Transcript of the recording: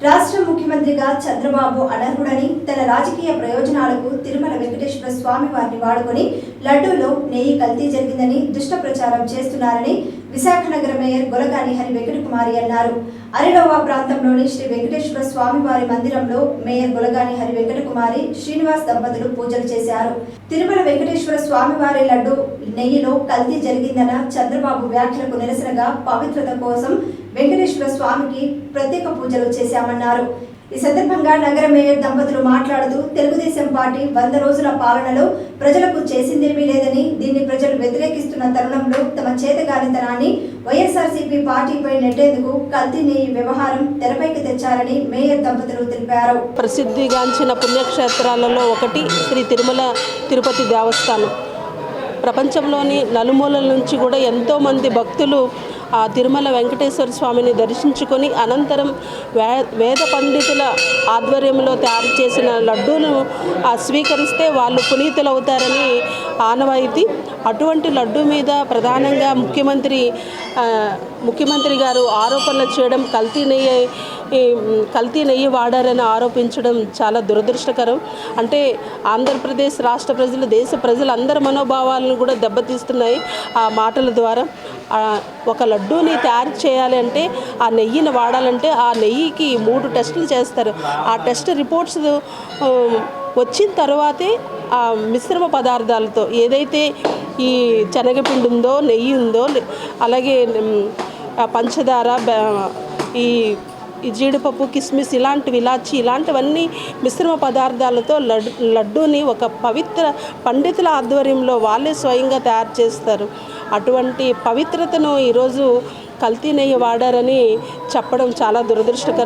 రాష్ట్ర ముఖ్యమంత్రిగా చంద్రబాబు అనర్హుడని తన రాజకీయ ప్రయోజనాలకు తిరుమల వెంకటేశ్వర స్వామి వారిని వాడుకొని లడ్డూలో నెయ్యి కల్తీ జరిగిందని దుష్ట ప్రచారం చేస్తున్నారని విశాఖ నగర మేయర్ గొలగాని హరి వెంకటకుమారి అన్నారు. అరిడోవా ప్రాంతంలోని శ్రీ వెంకటేశ్వర స్వామి వారి మందిరంలో మేయర్ గొలగాని హరి వెంకట కుమారి శ్రీనివాస్ దంపతులు పూజలు చేశారు. తిరుమల వెంకటేశ్వర స్వామి వారి లడ్డు నెయ్యిలో కల్తీ జరిగిందన్న చంద్రబాబు వ్యాఖ్యలకు నిరసనగా పవిత్రత కోసం వెంకటేశ్వర స్వామికి ప్రత్యేక పూజలు చేశామన్నారు. ఈ సందర్భంగా నగర మేయర్ దంపతులు మాట్లాడుతూ తెలుగుదేశం పార్టీ వంద రోజుల పాలనలో ప్రజలకు చేసిందేమీ లేదని ప్రజలు వ్యతిరేకిస్తున్న తరుణంలో తమ చేతగానితనాన్ని వైఎస్ఆర్సీపీ పార్టీపై నెట్టేందుకు కల్తీ నెయ్యి వ్యవహారం తెరపైకి తెచ్చారని మేయర్ దంపతులు తెలిపారు. ప్రసిద్ధిగాంచిన పుణ్యక్షేత్రాలలో ఒకటి శ్రీ తిరుమల తిరుపతి దేవస్థానం. ప్రపంచంలోని నలుమూలల నుంచి కూడా ఎంతోమంది భక్తులు ఆ తిరుమల వెంకటేశ్వర స్వామిని దర్శించుకొని అనంతరం వే వేద పండితుల ఆధ్వర్యంలో తయారు చేసిన లడ్డూను స్వీకరిస్తే వాళ్ళు పునీతులవుతారని ఆనవాయితీ. అటువంటి లడ్డు మీద ప్రధానంగా ముఖ్యమంత్రి ముఖ్యమంత్రి గారు ఆరోపణలు చేయడం కల్తీ నెయ్యి కల్తీ నెయ్యి వాడారని ఆరోపించడం చాలా దురదృష్టకరం. అంటే ఆంధ్రప్రదేశ్ రాష్ట్ర ప్రజలు దేశ ప్రజలందరి మనోభావాలను కూడా దెబ్బతీస్తున్నాయి ఆ మాటల ద్వారా. ఒక లడ్డూని తయారు చేయాలి అంటే ఆ నెయ్యిని వాడాలంటే ఆ నెయ్యికి మూడు టెస్టులు చేస్తారు. ఆ టెస్ట్ రిపోర్ట్స్ వచ్చిన తర్వాతే ఆ మిశ్రమ పదార్థాలతో ఏదైతే ఈ శనగపిండి ఉందో నెయ్యి ఉందో అలాగే పంచదార ఈ ఈ జీడిపప్పు కిస్మిస్ ఇలాంటివి ఇలాచి ఇలాంటివన్నీ మిశ్రమ పదార్థాలతో లడ్డు లడ్డూని ఒక పవిత్ర పండితుల ఆధ్వర్యంలో వాళ్ళే స్వయంగా తయారు చేస్తారు. అటువంటి పవిత్రతను ఈరోజు కల్తీ నెయ్యి వాడారని చెప్పడం చాలా దురదృష్టకరం.